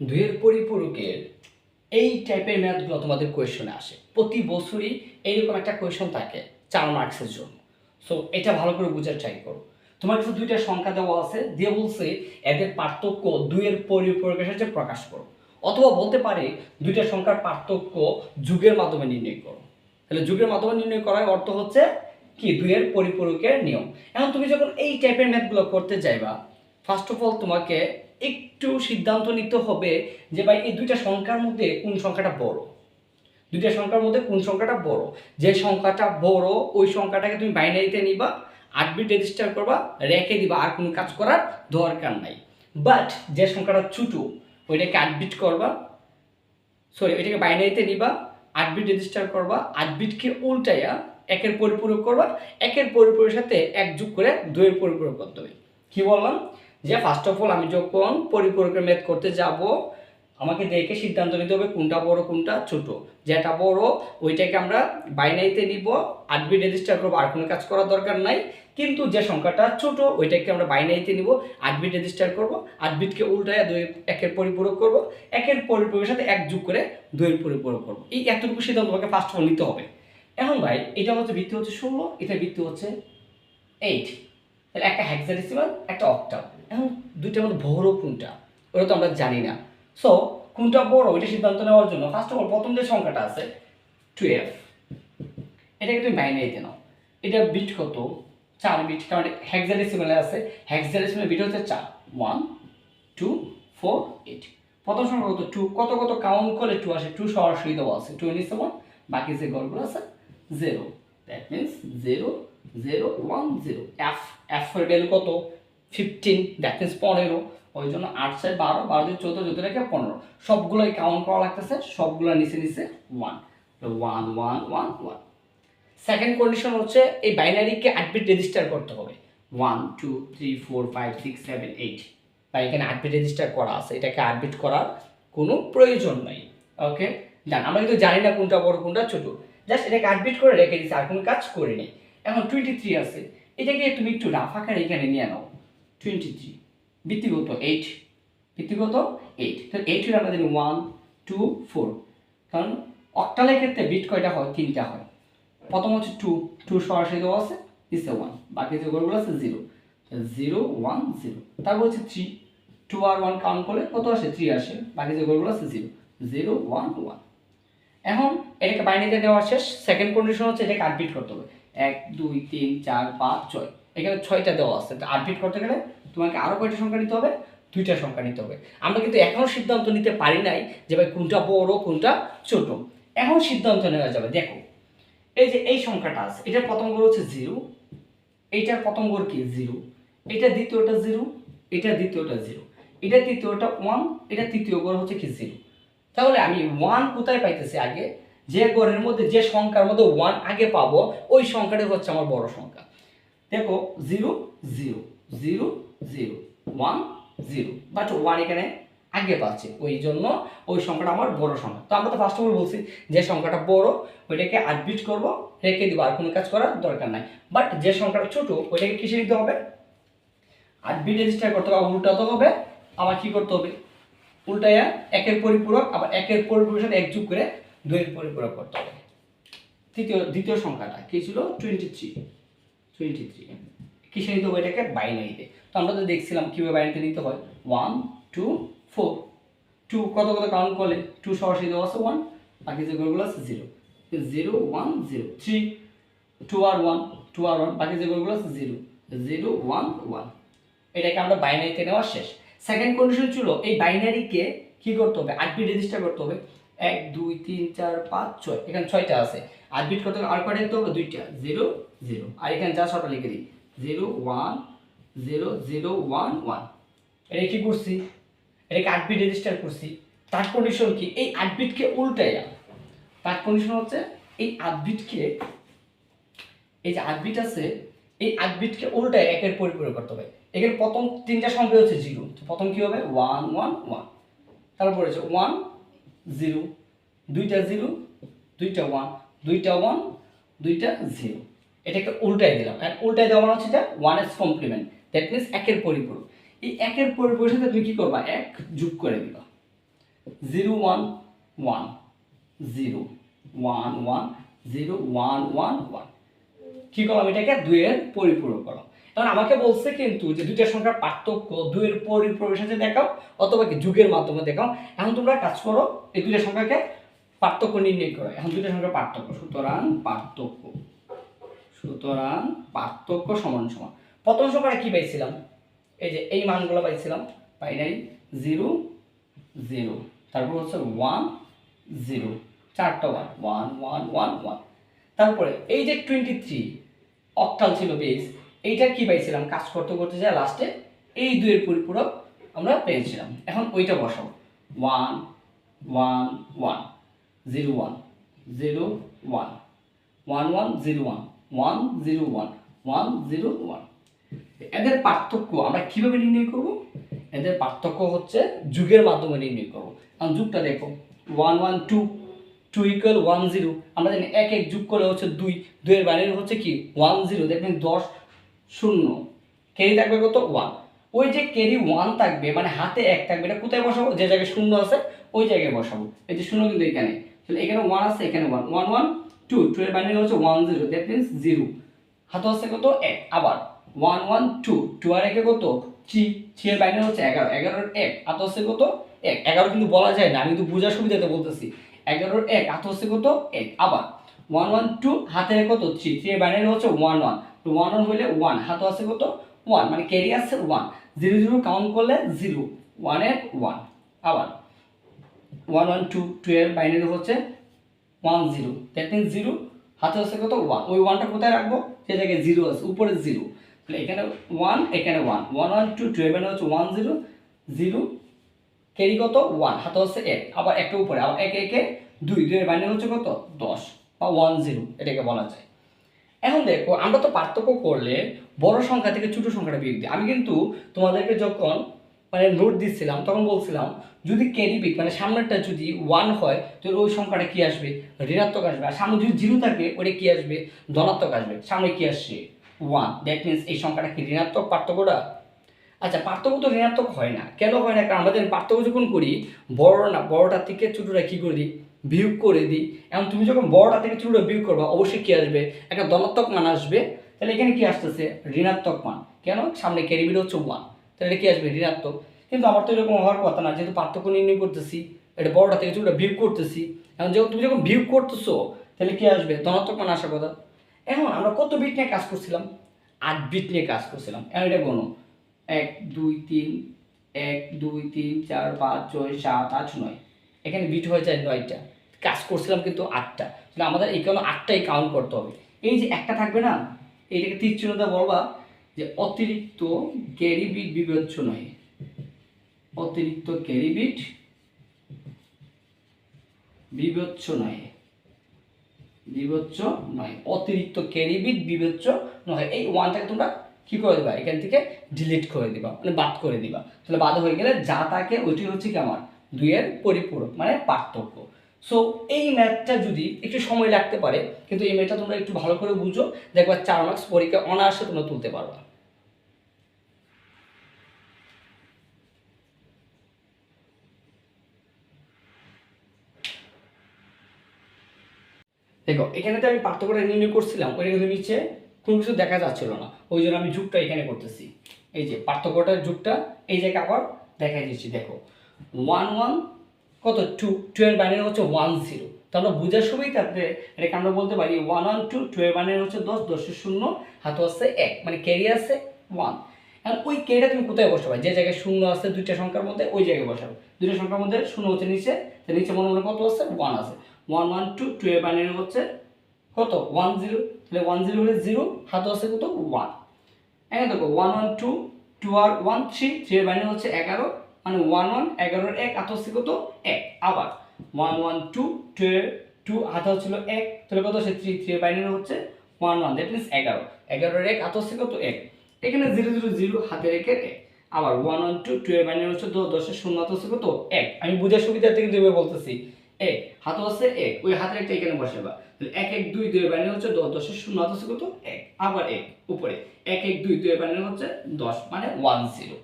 দুইয়ের পরিপূরকের এই টাইপের ম্যাথগুলো তোমাদের কোয়েশনে আসে। প্রতি বছরই এইরকম একটা কোয়েশন থাকে চার মার্কসের জন্য। সো এটা ভালো করে বুঝার ট্রাই করো। তোমার কাছে দুইটা সংখ্যা দেওয়া আছে, দিয়ে বলছে এদের পার্থক্য দুইয়ের পরিপূরকের সাথে প্রকাশ করো। অথবা বলতে পারে দুইটা সংখ্যার পার্থক্য যুগের মাধ্যমে নির্ণয় করো। তাহলে যুগের মাধ্যমে নির্ণয় করার অর্থ হচ্ছে কি? দুইয়ের পরিপূরকের নিয়ম। এখন তুমি যখন এই টাইপের ম্যাথগুলো করতে যাইবা ফার্স্ট অফ অল তোমাকে একটু সিদ্ধান্ত নিতে হবে যে ভাই, এই দুইটা সংখ্যার মধ্যে কোন সংখ্যাটা বড়? দুইটা সংখ্যার মধ্যে কোন সংখ্যাটা বড়? যে সংখ্যাটা বড়, ওই সংখ্যাটাকে তুমি বাইনারিতে নিবা আট বিট রেজিস্টার করবা, রেখে দিবা, আর কোনো কাজ করার দরকার নাই। বাট যে সংখ্যাটা ছোটো, ওইটাকে আট বিট করবা সরি ওইটাকে বাইনারিতে নিবা আট বিট রেজিস্টার করবা আট বিটকে উল্টাইয়া একের পরিপূরক করবা, একের পরিপূরকের সাথে এক যোগ করে দুইয়ের পরিপূরক করতে হবে। কি বললাম? যে ফার্স্ট অফ অল আমি যখন পরিপূরকের ম্যাথ করতে যাব, আমাকে দেখে সিদ্ধান্ত নিতে হবে কোনটা বড়, কোনটা ছোট। যেটা বড়, ওইটাকে আমরা বাইনারিতে নিব আট বিট রেজিস্টার করব, আর কোনো কাজ করার দরকার নাই। কিন্তু যে সংখ্যাটা ছোট, ওইটাকে আমরা বাইনারিতে নিব আট বিট রেজিস্টার করব আটবিটকে উল্টায় দুই, একের পরিপূরক করব, একের পরিপূরকের সাথে এক যোগ করে দুইয়ের পরিপূরক করব। এই এতটুকু সিদ্ধান্ত তোমাকে ফার্স্ট অফ অল নিতে হবে। এখন ভাই, এটা হচ্ছে ভিত্তি হচ্ছে ষোলো এটা ভিত্তি হচ্ছে এইট তাহলে একটা হ্যাক্সাডেসিমাল একটা অক্টাল এখন দুইটার মধ্যে বড় কোনটা? ওটা তো আমরা জানি না। সো কোনটা বড়? ওইটা সিদ্ধান্ত নেওয়ার জন্য ফার্স্ট অফ অল প্রথম যে সংখ্যাটা আছে টুয়েলভ এটাকে তুমি বাইনারিতে নাও। এটা বিট কত? চার বিট কারণ হ্যাক্সাডেসিমালে আছে। হ্যাক্সাডেসিমাল বিট হচ্ছে চার। ওয়ান টু ফোর এইট প্রথম সংখ্যা কত? টু কত কত? কাউন্ট করলে টু আসে। টু সরাসরি দেওয়া আছে। টু নিচে ওয়ান বাকি যে গড়গুলো আছে zero that means zero zero one zero F F এর ভ্যালু কত? ফিফটিন দ্যাট মিনস পনেরো। ওই জন্য আট ছয় বারো বারো দুই চোদ্দ চোদ্দ রেখে পনেরো। সবগুলোই কাউন্ট করা লাগতেছে, সবগুলো নিচে নিচে one one one one one second condition হচ্ছে এই বাইনারিকে আট রেজিস্টার করতে হবে। One two three four five six seven eight বা এখানে আট রেজিস্টার করা আছে। এটাকে আট করার কোনো প্রয়োজন নাই। ওকে জান আমরা কিন্তু জানি না কোনটা বড়, কোনটা ছোট। জাস্ট এটাকে আট করে রেখে দিচ্ছি আর কোনো কাজ করে নেই এখন টোয়েন্টি থ্রি আছে। এটাকে তুমি একটু রাফ আকারে এখানে নিয়ে নাও। টোয়েন্টি থ্রি ভিত্তিগত এইট ভিত্তিগত এইট তো এইটের আমরা জানি ওয়ান টু ফোর কারণ অক্টালের ক্ষেত্রে বিট কয়টা হয়? তিনটা হয়। প্রথম হচ্ছে টু টু সরাসরি দেওয়া আছে ইসে ওয়ান বাকি যে গড়গুলো আছে জিরো জিরো ওয়ান জিরো তারপর হচ্ছে থ্রি টু আর ওয়ান কাউন্ট করলে কত আসে? থ্রি আসে। বাকি যে গড়গুলো আছে জিরো জিরো ওয়ান ওয়ান এখন এটাকে বাইনারিতে দেওয়া শেষ। সেকেন্ড কন্ডিশন হচ্ছে এটাকে আটবিট করতে হবে। এক, দুই, তিন, চার, পাঁচ, ছয়। এখানে ছয়টা দেওয়া আছে। আটবিট করতে গেলে তোমাকে আরও কয়টা সংখ্যা নিতে হবে? দুইটা সংখ্যা নিতে হবে। আমরা কিন্তু এখনও সিদ্ধান্ত নিতে পারি নাই যে ভাই কোনটা বড়, কোনটা ছোট। এখন সিদ্ধান্ত নেওয়া যাবে। দেখো, এই যে এই সংখ্যাটা আছে, এটার প্রথম গড় হচ্ছে জিরো। এইটার প্রথম গড় কি? জিরো। এটা দ্বিতীয়টা জিরো, এটা দ্বিতীয়টা জিরো। এটা তৃতীয়টা ওয়ান এটা তৃতীয় গড় হচ্ছে কি? জিরো। তাহলে আমি ওয়ান কোথায় পাইতেছি আগে? যে গড়ের মধ্যে, যে সংখ্যার মধ্যে ওয়ান আগে পাবো, ওই সংখ্যাটা হচ্ছে আমার বড় সংখ্যা। দেখো zero zero zero zero one zero but one এখানে আগে পাচ্ছে, ওই জন্য ওই সংখ্যাটা আমার বড় সংখ্যা। তো আমরা তো ফার্স্ট অফ বলছি যে সংখ্যাটা বড়, ওইটাকে আট বিট করব, রেখে দিব, আর কোনো কাজ করার দরকার নাই। বাট যে সংখ্যাটা ছোট, ওইটাকে কিসে নিতে হবে? আট বিট রেজিস্টার করতে হবে, উল্টাতে হবে। আবার কী করতে হবে? উল্টাইয়া একের পরিপূরক, আবার একের পরিপূরকের সাথে এক যোগ করে দুইয়ের পরিপূরক করতে হবে। তৃতীয়, দ্বিতীয় সংখ্যাটা কী ছিল? টোয়েন্টি থ্রি টোয়েন্টি থ্রি কিসে নিতে হবে এটাকে? বাইনারিতে তো। আমরা তো দেখছিলাম কীভাবে বাইনারিতে নিতে হয়। ওয়ান টু ফোর টু কত কত কাউন্ট করলে? টু সরাসরি দেওয়া আছে ওয়ান বাকি যে গড়গুলো আছে zero zero one zero three two আর ওয়ান টু আর ওয়ান বাকি যে গড়গুলো আছে জিরো জিরো ওয়ান ওয়ান এটাকে আমরা বাইনারিতে নেওয়া শেষ। সেকেন্ড কন্ডিশন ছিল, এই বাইনারিকে কি করতে হবে? আট বিট রেজিস্টার করতে হবে। এক, দুই, তিন, চার, পাঁচ, ছয়। এখানে ছয়টা আছে। আট বিট হবে, আর কয়টা দিতে হবে? দুইটা। জিরো জিরো আর এখানে যা ছটা লিখে দিই। Zero one zero zero one one এটা কি করছি? এটাকে আট বিট রেজিস্টার করছি? তার কন্ডিশন কি? এই আট বিটকে উল্টাইয়া। তার কন্ডিশন হচ্ছে, এই আট বিটকে এই যে আট বিট আছে, এই আট বিটকে উল্টায় একের পরিপূরক করতে হবে। এখানে প্রথম তিনটা সংখ্যা হচ্ছে জিরো প্রথম কি হবে? ওয়ান ওয়ান ওয়ান তারপরে হচ্ছে ওয়ান জিরো, দুইটা জিরো, দুইটা ওয়ান দুইটা ওয়ান, দুইটা জিরো। এটাকে উল্টাই দিলাম। আর উল্টাই দেওয়া মানে হচ্ছে এটা one's complement that means একের পরিপূরক। এই একের পরিপূরকের সাথে তুমি কি করবা? এক যোগ করে দিবা। Zero, one one, zero, one one, zero, one one one. কি করলাম? এটাকে দুইয়ের পরিপূরক করলাম। এখন আমাকে বলছে কিন্তু যে দুইটা সংখ্যার পার্থক্য, দুইয়ের পরিপ্রবেশ দেখাও, অথবা কি যুগের মাধ্যমে দেখাও। এখন তোমরা কাজ করো, এই দুইটা সংখ্যাকে পার্থক্য নির্ণয় করো। এখন দুইটা সংখ্যার পার্থক্য, সুতরাং পার্থক্য সুতরাং পার্থক্য সমান সমান। প্রথম সংখ্যাটা কি পাইছিলাম? এই যে এই মানগুলো পাইছিলাম, পাই নাই, জিরো জিরো। তারপর হচ্ছে ওয়ান, জিরো। চারটা one one one one one. তারপরে এই যে টোয়েন্টি থ্রি অক্টাল ছিল বেস এইটা কি পাইছিলাম? কাজ করতে করতে যায় লাস্টে এই দুইয়ের পরিপূরক আমরা পেয়েছিলাম। এখন ওইটা বসাও। One one one zero one zero one one one zero one one zero one one zero one এদের পার্থক্য আমরা কীভাবে নির্ণয় করব? এদের পার্থক্য হচ্ছে যুগের মাধ্যমে নির্ণয় করব। কারণ যুগটা দেখো one one two two equal one zero আমরা জানি এক এক যুগ করলে হচ্ছে দুই। দুইয়ের বাইরে হচ্ছে কি? ওয়ান জিরো দেখবেন দশ শূন্য। কেরি থাকবে কত? ওয়ান ওই যে ক্যারি ওয়ান থাকবে মানে হাতে এক থাকবে, এটা কোথায় বসাবো? যে জায়গায় শূন্য আছে, ওই জায়গায় বসাবো। এই যে শূন্য কিন্তু এখানে। তাহলে এখানে ওয়ান আছে, এখানে one one one two two এর বাইরে হচ্ছে one zero that means zero হাতে হচ্ছে কত? এক। আবার ওয়ান ওয়ান টু টু আর একে কত? থ্রি থ্রি এর বাইরে হচ্ছে এগারো। এগারোর এক, হাতে হচ্ছে কত? এক। এগারো কিন্তু বলা যায় না, আমি কিন্তু বোঝার সুবিধাতে বলতেছি। এগারোর এক, হাতে হচ্ছে কত? এক। আবার ওয়ান ওয়ান টু হাতে কত থ্রি থ্রি বাইরে হচ্ছে ওয়ান ওয়ান তো ওয়ান ওয়ান হইলে ওয়ান হাতে আছে কত? ওয়ান মানে ক্যারি আছে ওয়ান জিরো জিরো কাউন্ট করলে জিরো ওয়ানের ওয়ান আবার ওয়ান ওয়ান টু টু এর বাইনারি হচ্ছে one zero that means zero হাতে হচ্ছে কত? ওয়ান ওই ওয়ানটা কোথায় রাখব? সে জায়গায় জিরো আছে, উপরে জিরো তাহলে এখানে ওয়ান এখানে one one one two two এর বাইনারি হচ্ছে ওয়ান জিরো জিরো ক্যারি কত? ওয়ান হাতে হচ্ছে এক, আবার একটা উপরে, আবার একে একে দুই দুইয়ের বাইনারি হচ্ছে কত? দশ বা ওয়ান জিরো এটাকে বলা যায়। এখন দেখো, আমরা তো পার্থক্য করলে বড় সংখ্যা থেকে ছোটো সংখ্যাটা বিয়োগ দিই আমি কিন্তু তোমাদেরকে যখন মানে নোট দিচ্ছিলাম, তখন বলছিলাম, যদি ক্যারি বিট মানে সামনেরটা যদি ওয়ান হয়, তাহলে ওই সংখ্যাটা কী আসবে? ঋণাত্মক আসবে। আর সামনে যদি জিরো থাকে ওটা কী আসবে? ধনাত্মক আসবে। সামনে কী আসছে? ওয়ান দ্যাট মিনস এই সংখ্যাটা কি ঋণাত্মক পার্থক্যটা? আচ্ছা পার্থক্য তো ঋণাত্মক হয় না। কেন হয় না? কারণ আমাদের পার্থক্য যখন করি বড় না বড়টার থেকে ছোটোটা কী করে দিই বিয়োগ করে দিই। এখন তুমি যখন বড়টা থেকে ছোটোটা বিয়োগ করবা, অবশ্যই কী আসবে? একটা ধনাত্মক মান আসবে। তাহলে এখানে কি আসতেছে? ঋণাত্মক মান। কেন? সামনে ক্যারিবিট হচ্ছে ওয়ান তাহলে এটা কি আসবে? ঋণাত্মক। কিন্তু আমার তো এরকম হওয়ার কথা না, যেহেতু পার্থক্য নির্ণয় করতেছি এটা বড়টা থেকে ছোটোটা বিয়োগ করতেছি। এখন যখন তুমি যখন বিয়োগ করতেছো, তাহলে কী আসবে? ধনাত্মক মান আসার কথা। এখন আমরা কত বিট নিয়ে কাজ করছিলাম? আট বিট নিয়ে কাজ করছিলাম। এখন এটা কোনো এক, দুই, তিন, এক, দুই, তিন, চার, পাঁচ, ছয়, সাত, আট, নয়। এখানে বিট হয়ে যায় নয়টা। কাজ করছিলাম কিন্তু আটটা। তাহলে আমাদের এখানে আটটাই কাউন্ট করতে হবে। এই যে একটা থাকবে না, এইটাকে তীর চিহ্নটা বলবা যে অতিরিক্ত ক্যারিবিট বিবেচ্য নয় অতিরিক্ত ক্যারিবিট বিবেচ্য নয় বিবেচ্য নয় অতিরিক্ত ক্যারিবিট বিবেচ্য নয় এই ওয়ানটাকে তোমরা কি করে দেবা? এখান থেকে ডিলিট করে দিবা। মানে বাদ করে দিবা। তাহলে বাদ হয়ে গেলে যা তাকে ওইটি হচ্ছে কি আমার? দুইয়ের পরিপূরক মানে পার্থক্য। সো এই ম্যাথটা যদি একটু সময় লাগতে পারে, কিন্তু এই ম্যাথটা তোমরা একটু ভালো করে বুঝো, দেখবা চার মার্কস পরীক্ষা অনায়াসে তোমরা তুলতে পারবা। দেখো এখানে তো আমি পার্থক্যটা নির্ণয় করছিলাম, ওইটা কিন্তু নিচে কোনো কিছু দেখা যাচ্ছিল না। ওই জন্য আমি যুগটা এখানে করতেছি। এই যে, পার্থক্যটার যুগটা এই জায়গায় আবার দেখা দিচ্ছি, দেখো। ওয়ান ওয়ান কত? টু টু এর বাইনারি হচ্ছে ওয়ান জিরো তো আমরা বোঝার সুবিধাতে এটাকে আমরা বলতে পারি ওয়ান ওয়ান টু টু এর বাইনারি হচ্ছে দশ দশের শূন্য, হাতে হচ্ছে এক মানে ক্যারি আছে ওয়ান এখন ওই কেটা তুমি কোথায় বসাবে? যে জায়গায় শূন্য আছে দুইটা সংখ্যার মধ্যে, ওই জায়গায় বসাবে। দুইটা সংখ্যার মধ্যে শূন্য হচ্ছে নিচে, তো নিচে মনে মনে কত আছে? ওয়ান আছে। ওয়ান ওয়ান টু টু এর বাইনারি হচ্ছে কত? ওয়ান জিরো তাহলে ওয়ান জিরো হলে জিরো হাতে আছে কত? ওয়ান এখানে দেখো ওয়ান ওয়ান টু টু আর ওয়ান থ্রি থ্রি এর বাইনারি হচ্ছে এগারো মানে ওয়ান ওয়ান এগারোর এক হাতে হচ্ছে কত? এক। আবার one one two two two হাতে হচ্ছিল এক। তাহলে কত হচ্ছে? থ্রি থ্রি এর বাইনারি হচ্ছে ওয়ান ওয়ান দ্যাট মিনস এগারো। এগারোর এক হাতে হচ্ছে কত? এক। এখানে জিরো জিরো জিরো হাতে রেখে এক। আবার ওয়ান ওয়ান টু টু এর হচ্ছে দশ দশের শূন্য হাতে হচ্ছে কত? এক। আমি বুঝার সুবিধার্থে কিন্তু এভাবে বলতেছি। এক হাতে হচ্ছে এক। ওই হাতের একটা এখানে বসাবা তাহলে এক এক, দুই দুই বাইনারি হচ্ছে দশ দশের শূন্য হাতে হচ্ছে কত? এক। আবার এক, উপরে। এক এক, দুই দুই বাইনারি হচ্ছে দশ মানে ওয়ান জিরো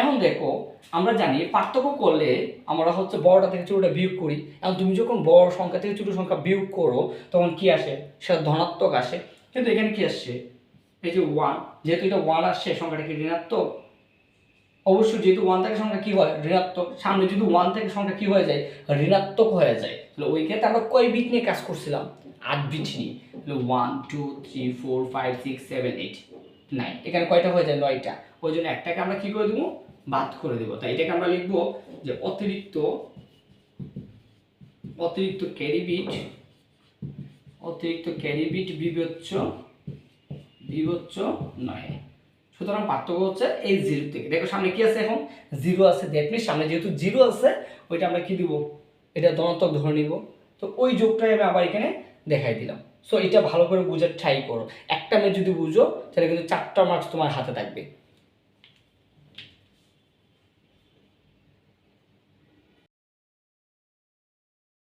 এখন দেখো, আমরা জানি পার্থক্য করলে আমরা হচ্ছে বড়টা থেকে ছোটটা বিয়োগ করি। এখন তুমি যখন বড় সংখ্যা থেকে ছোট সংখ্যা বিয়োগ করো, তখন কি আসে? সেটা ধনাত্মক আসে। কিন্তু এখানে কি আসছে? এই যে ওয়ান যেহেতু এটা ওয়ান আসছে, সংখ্যাটা কি ঋণাত্মক? অবশ্যই যেহেতু ওয়ান থেকে সংখ্যা কি হয়? ঋণাত্মক। সামনে যদি ওয়ান থেকে সংখ্যা কি হয়ে যায়? ঋণাত্মক হয়ে যায়। তাহলে ওই ক্ষেত্রে আমরা কয় বিট নিয়ে কাজ করছিলাম? আট বিট নিয়ে। তাহলে one two three four five six seven eight nine এখানে কয়টা হয়ে যায়? নয়টা। ওই জন্য একটাকে আমরা কি করে দেবো? বাদ করে দেবো। তাই এটাকে আমরা লিখব যে অতিরিক্ত অতিরিক্ত ক্যারি বিট, অতিরিক্ত ক্যারি বিট বিবেচ্য বিবেচ্য নয়। সুতরাং পার্থক্য হচ্ছে এই জিরো থেকে। দেখো সামনে কি আছে এখন? জিরো আছে। দ্যাট মিনস সামনে যেহেতু জিরো আছে, ওইটা আমরা কি দিব? এটা ধনাত্মক ধরে নিব। তো ওই যোগটাই আমি আবার এখানে দেখাই দিলাম। সো এটা ভালো করে বুঝে ট্রাই করো। একটা মেয়ে যদি বুঝো, তাহলে কিন্তু চারটা মার্কস তোমার হাতে থাকবে।